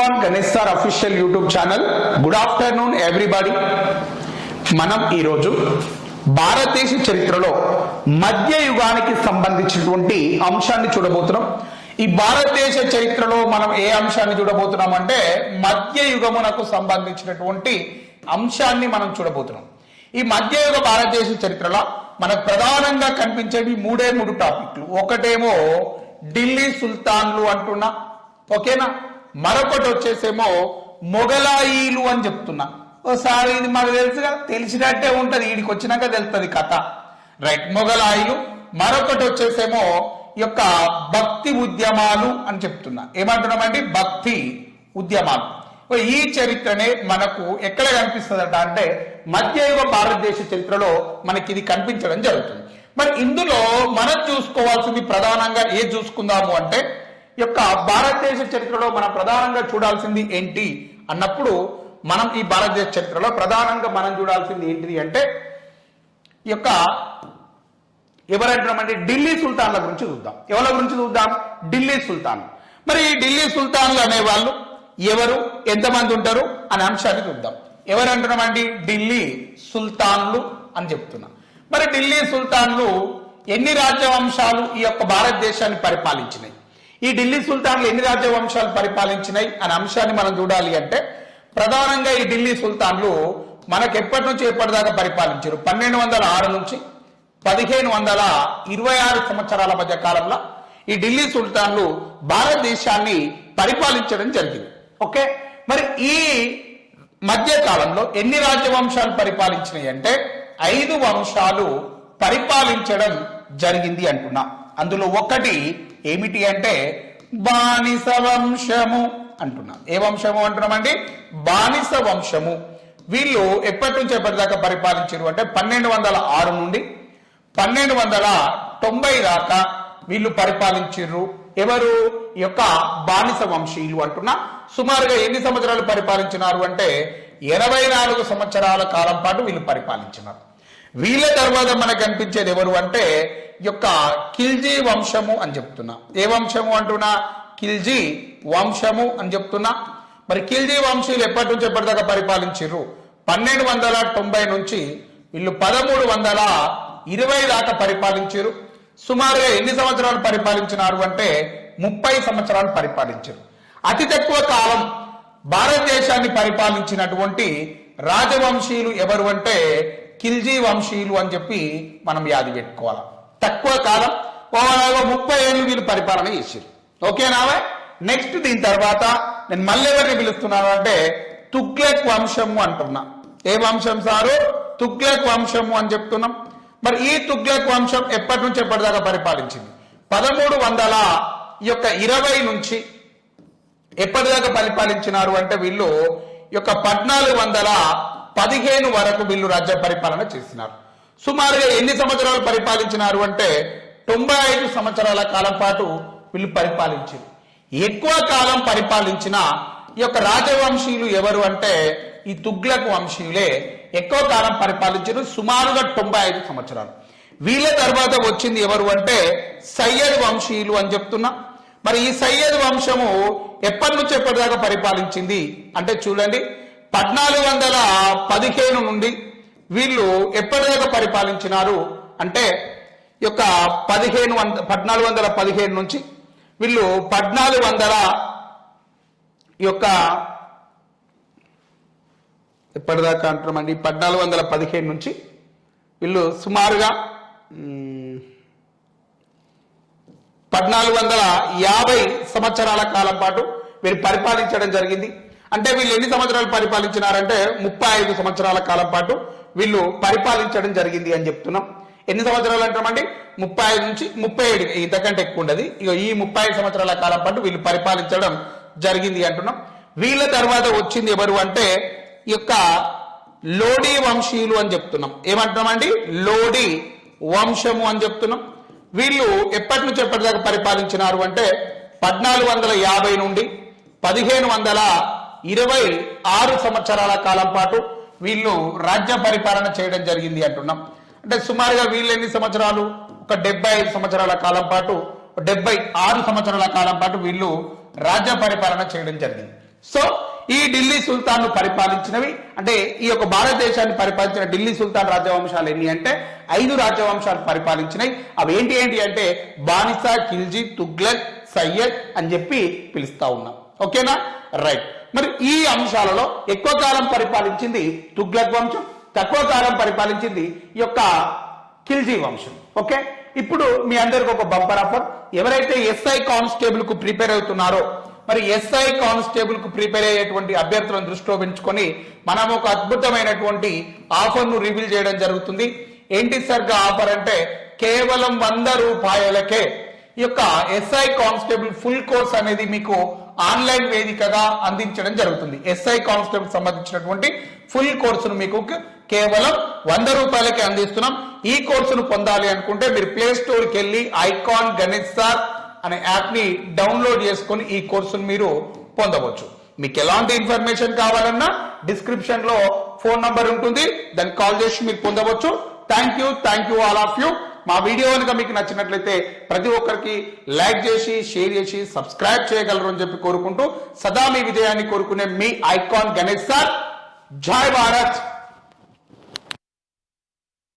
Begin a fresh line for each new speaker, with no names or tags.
On Ganesh sir official YouTube channel good afternoon everybody మనం ఈరోజు భారతదేశ చరిత్రలో మధ్య యుగానికి సంబంధించినటువంటి అంశాన్ని చూడబోతున్నాం ఈ భారతదేశ చరిత్రలో మనం ఏ అంశాన్ని చూడబోతున్నాం అంటే మధ్య యుగమునకు సంబంధించినటువంటి అంశాన్ని మనం చూడబోతున్నాం ఈ మధ్యయుగ భారతదేశ చరిత్రలో మనకు ప్రధానంగా కనిపించేవి మూడే మూడు టాపిక్లు ఒకటేమో ఢిల్లీ సుల్తాన్లు అంటున్నా ఓకేనా మరొకటి వచ్చేసేమో మొగలాయిలు అని చెప్తున్నా. ఓసారి ఇది మాకు తెలుసుగా. తెలిసినట్టే ఉంటది. వీడికి వచ్చినాక తెలుస్తుంది కథ. రైట్ మొగలాయిలు మరొకటి వచ్చేసేమో యొక్క భక్తి ఉద్యమాలు అని చెప్తున్నా. ఏమంటున్నామండి? భక్తి ఉద్యమాలు. ఈ చరిత్రనే మనకు ఎక్కడ కనిపిస్తుందట అంటే మధ్యయుగ భారతదేశ చరిత్రలో మనకి ఇది కనిపించడం జరుగుతుంది. మరి ఇందులో మనం చూసుకోవాల్సింది ప్రధానంగా ఏ చూసుకుందాము అంటే యొక్క భారతదేశ చరిత్రలో మనం ప్రధానంగా చూడాల్సింది ఏంటి అన్నప్పుడు మనం ఈ భారతదేశ చరిత్రలో ప్రధానంగా మనం చూడాల్సింది ఏంటిది అంటే ఈ యొక్క ఎవరంటున్నామంటే ఢిల్లీ సుల్తాన్ల గురించి చూద్దాం. ఎవరి గురించి చూద్దాం? ఢిల్లీ సుల్తాన్. మరి ఈ ఢిల్లీ సుల్తాన్లు అనేవాళ్ళు ఎవరు? ఎంతమంది ఉంటారు? అనే అంశాన్ని చూద్దాం. ఎవరు అంటున్నామండి ఢిల్లీ సుల్తాన్లు అని చెప్తున్నా. మరి ఢిల్లీ సుల్తాన్లు ఎన్ని రాజ్యవంశాలు ఈ యొక్క భారతదేశాన్ని పరిపాలించినాయి? ఈ ఢిల్లీ సుల్తాన్లు ఎన్ని రాజ్యవంశాలు పరిపాలించినాయి అనే అంశాన్ని మనం చూడాలి అంటే ప్రధానంగా ఈ ఢిల్లీ సుల్తాన్లు మనకు ఎప్పటి నుంచి ఎప్పటిదాకా పరిపాలించారు? పన్నెండు వందల ఆరు నుంచి పదిహేను వందల ఇరవై ఆరు సంవత్సరాల మధ్య కాలంలో ఈ ఢిల్లీ సుల్తాన్లు భారతదేశాన్ని పరిపాలించడం జరిగింది. ఓకే? మరి ఈ మధ్య కాలంలో ఎన్ని రాజ్యవంశాలు పరిపాలించినాయి అంటే ఐదు వంశాలు పరిపాలించడం జరిగింది అంటున్నా. అందులో ఒకటి ఏమిటి అంటే బానిస వంశము అంటున్నాం. ఏ వంశము అంటున్నామండి? బానిస వంశము. వీళ్ళు ఎప్పటి నుంచి ఎప్పటిదాకా పరిపాలించారు అంటే పన్నెండు వందల ఆరు నుండి పన్నెండు వందల తొంభై దాకా వీళ్ళు పరిపాలించారు. ఎవరు? యొక్క బానిస వంశీయులు అంటున్నా. సుమారుగా ఎన్ని సంవత్సరాలు పరిపాలించినారు అంటే ఇరవై నాలుగు సంవత్సరాల కాలం పాటు వీళ్ళు పరిపాలించినారు. వీళ్ళ తర్వాత మనకు కనిపించేది ఎవరు అంటే యొక్క కిల్జీ వంశము అని చెప్తున్నా. ఏ వంశము అంటున్నా? కిల్జీ వంశము అని చెప్తున్నా. మరి కిల్జీ వంశీయులు ఎప్పటి నుంచి ఎప్పటిదాకా పరిపాలించారు పన్నెండు వందల తొంభై నుంచి వీళ్ళు పదమూడు వందల ఇరవై దాకా పరిపాలించారు సుమారుగా ఎన్ని సంవత్సరాలు పరిపాలించినారు అంటే ముప్పై సంవత్సరాలు పరిపాలించారు అతి తక్కువ కాలం భారతదేశాన్ని పరిపాలించినటువంటి రాజవంశీయులు ఎవరు అంటే కిల్జీ వంశీయులు అని చెప్పి మనం యాది పెట్టుకోవాలి? తక్కువ కాలం ఓవరాల్గా ముప్పై ఏళ్ళు వీళ్ళు పరిపాలన చేసారు ఓకేనావా నెక్స్ట్ దీని తర్వాత నేను మళ్ళీ ఎవరిని పిలుస్తున్నాను అంటే తుగ్లక్ వంశము అంటున్నా. ఏ వంశం సారు? తుగ్లక్ వంశము అని చెప్తున్నాం. మరి ఈ తుగ్లక్ వంశం ఎప్పటి నుంచి ఎప్పటిదాకా పరిపాలించింది? పదమూడు వందల ఈ యొక్క ఇరవై నుంచి ఎప్పటిదాకా పరిపాలించినారు అంటే వీళ్ళు ఈ యొక్క పద్నాలుగు వందల పదిహేను వరకు వీళ్ళు రాజ్య పరిపాలన చేసినారు. సుమారుగా ఎన్ని సంవత్సరాలు పరిపాలించినారు అంటే తొంభై ఐదు సంవత్సరాల కాలం పాటు వీళ్ళు పరిపాలించారు. ఎక్కువ కాలం పరిపాలించిన ఈ యొక్క రాజవంశీయులు ఎవరు అంటే ఈ తుగ్లక్ వంశీయులే ఎక్కువ కాలం పరిపాలించారు సుమారుగా తొంభై ఐదు సంవత్సరాలు. వీళ్ళ తర్వాత వచ్చింది ఎవరు అంటే సయ్యద్ వంశీయులు అని చెప్తున్నా. మరి ఈ సయ్యద్ వంశము ఎప్పటి నుంచి ఎప్పటిదాకా పరిపాలించింది? అంటే చూడండి పద్నాలుగు వందల పదిహేను నుండి వీళ్ళు ఎప్పటిదాకా పరిపాలించినారు అంటే ఈ యొక్క పదిహేను వంద పద్నాలుగు వందల పదిహేను నుంచి వీళ్ళు పద్నాలుగు వందల యొక్క ఎప్పటిదాకా అంటున్నామండి? పద్నాలుగు వందల పదిహేను నుంచి వీళ్ళు సుమారుగా పద్నాలుగు వందల యాభై సంవత్సరాల కాలం పాటు వీరు పరిపాలించడం జరిగింది. అంటే వీళ్ళు ఎన్ని సంవత్సరాలు పరిపాలించినారంటే ముప్పై ఐదు సంవత్సరాల కాలం పాటు వీళ్ళు పరిపాలించడం జరిగింది అని చెప్తున్నాం. ఎన్ని సంవత్సరాలు అంటామండి ముప్పై ఐదు నుంచి ముప్పై ఏడు. ఇంతకంటే ఎక్కువ ఉండదు. ఇక ఈ ముప్పై ఐదు సంవత్సరాల కాలం పాటు వీళ్ళు పరిపాలించడం జరిగింది అంటున్నాం. వీళ్ళ తర్వాత వచ్చింది ఎవరు అంటే ఈ యొక్క లోడీ వంశీయులు అని చెప్తున్నాం. ఏమంటున్నామండి లోడీ వంశము అని చెప్తున్నాం. వీళ్ళు ఎప్పటి నుంచి ఎప్పటిదాకా పరిపాలించినారు అంటే పద్నాలుగు వందల యాభై నుండి పదిహేను వందల ఇరవై ఆరు సంవత్సరాల కాలం పాటు వీళ్ళు రాజ్య పరిపాలన చేయడం జరిగింది అంటున్నాం. అంటే సుమారుగా వీళ్ళు ఎన్ని సంవత్సరాలు? ఒక డెబ్బై ఐదు సంవత్సరాల కాలం పాటు డెబ్బై ఆరు సంవత్సరాల కాలం పాటు వీళ్ళు రాజ్య పరిపాలన చేయడం జరిగింది. సో ఈ ఢిల్లీ సుల్తాన్ పరిపాలించినవి అంటే ఈ యొక్క భారతదేశాన్ని పరిపాలించిన ఢిల్లీ సుల్తాన్ రాజవంశాలు ఎన్ని అంటే ఐదు రాజవంశాలు పరిపాలించినాయి అవి ఏంటి ఏంటి అంటే బానిసా ఖిల్జీ తుగ్లక్ సయ్యద్ అని చెప్పి పిలుస్తా ఉన్నాం. ఓకేనా? రైట్. మరి ఈ అంశాలలో ఎక్కువ కాలం పరిపాలించింది తుగ్లక్ వంశం తక్కువ కాలం పరిపాలించింది ఈ యొక్క ఖిల్జీ వంశం. ఓకే? ఇప్పుడు మీ అందరికి ఒక బంపర్ ఆఫర్. ఎవరైతే ఎస్ఐ కానిస్టేబుల్కు ప్రిపేర్ అవుతున్నారో మరి ఎస్ఐ కానిస్టేబుల్కు ప్రిపేర్ అయ్యేటువంటి అభ్యర్థులను దృష్టిలో పెంచుకొని మనం ఒక అద్భుతమైనటువంటి ఆఫర్ను రివీల్ చేయడం జరుగుతుంది. ఏంటి సరిగ్గా ఆఫర్ అంటే కేవలం వంద రూపాయలకే ఈ యొక్క ఎస్ఐ కానిస్టేబుల్ ఫుల్ కోర్స్ అనేది మీకు ఆన్లైన్ వేదికగా అందించడం జరుగుతుంది. ఎస్ఐ కానిస్టేబుల్ సంబంధించినటువంటి ఫుల్ కోర్సును మీకు కేవలం వంద రూపాయలకి అందిస్తున్నాం. ఈ కోర్సును పొందాలి అనుకుంటే మీరు ప్లే స్టోర్కి వెళ్ళి ఐకాన్ గణేష్ సార్ అనే యాప్ని డౌన్లోడ్ చేసుకొని ఈ కోర్సును మీరు పొందవచ్చు. మీకు ఎలాంటి ఇన్ఫర్మేషన్ కావాలన్నా డిస్క్రిప్షన్లో ఫోన్ నంబర్ ఉంటుంది. దాన్ని కాల్ చేసి మీరు పొందవచ్చు. Thank you thank you all of you. మా వీడియో కనుక మీకు నచ్చినట్లయితే ప్రతి ఒక్కరికి లైక్ చేసి షేర్ చేసి సబ్స్క్రైబ్ చేయగలరు అని చెప్పి కోరుకుంటూ సదా మీ విజయాన్ని కోరుకునే మీ ఐకాన్ గణేష్ సార్. జై భారత్.